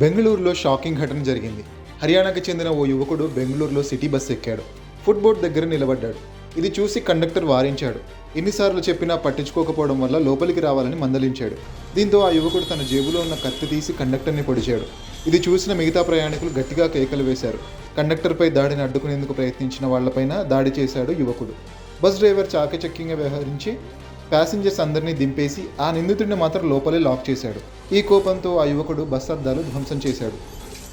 బెంగళూరులో షాకింగ్ ఘటన జరిగింది. హర్యానాకి చెందిన ఓ యువకుడు బెంగళూరులో సిటీ బస్ ఎక్కాడు. ఫుట్బోర్డ్ దగ్గర నిలబడ్డాడు. ఇది చూసి కండక్టర్ వారించాడు. ఎన్నిసార్లు చెప్పినా పట్టించుకోకపోవడం వల్ల లోపలికి రావాలని మందలించాడు. దీంతో ఆ యువకుడు తన జేబులో ఉన్న కత్తి తీసి కండక్టర్ని పొడిచాడు. ఇది చూసిన మిగతా ప్రయాణికులు గట్టిగా కేకలు వేశారు. కండక్టర్పై దాడిని అడ్డుకునేందుకు ప్రయత్నించిన వాళ్ళపైన దాడి చేశాడు యువకుడు. బస్ డ్రైవర్ చాకచక్యంగా వ్యవహరించి ప్యాసింజర్స్ అందరినీ దింపేసి ఆ నిందితుడిని మాత్రం లోపలే లాక్ చేశాడు. ఈ కోపంతో ఆ యువకుడు బస్ అద్దాలు ధ్వంసం చేశాడు.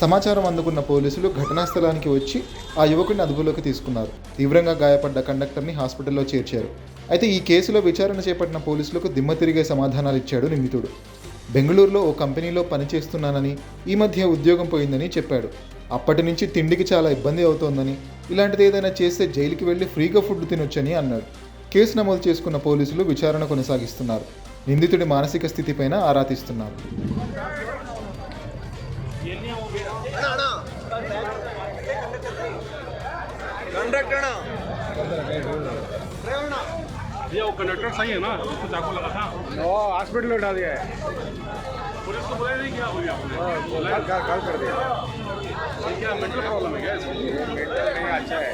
సమాచారం అందుకున్న పోలీసులు ఘటనా స్థలానికి వచ్చి ఆ యువకుడిని అదుపులోకి తీసుకున్నారు. తీవ్రంగా గాయపడ్డ కండక్టర్ని హాస్పిటల్లో చేర్చారు. అయితే ఈ కేసులో విచారణ చేపట్టిన పోలీసులకు దిమ్మ తిరిగే సమాధానాలు ఇచ్చాడు నిందితుడు. బెంగళూరులో ఓ కంపెనీలో పనిచేస్తున్నానని ఈ మధ్య ఉద్యోగం పోయిందని చెప్పాడు. అప్పటి నుంచి తిండికి చాలా ఇబ్బంది అవుతోందని ఇలాంటిది ఏదైనా చేస్తే జైలుకి వెళ్ళి ఫ్రీగా ఫుడ్ తినొచ్చని అన్నాడు. కేసు నమోదు చేసుకున్న పోలీసులు విచారణ కొనసాగిస్తున్నారు నిందితుడి మానసిక స్థితిపైన ఆరా తీస్తున్నారు कंडक्टर ना ये वो कंडक्टर सही है ना उसको चाकू लगा था वो हॉस्पिटल में उठा दिया है पुलिस को बुलाया नहीं क्या हुई आपने कॉल कॉल कर दिया ये क्या मेंटल प्रॉब्लम है क्या इसको मेंटल नहीं अच्छा है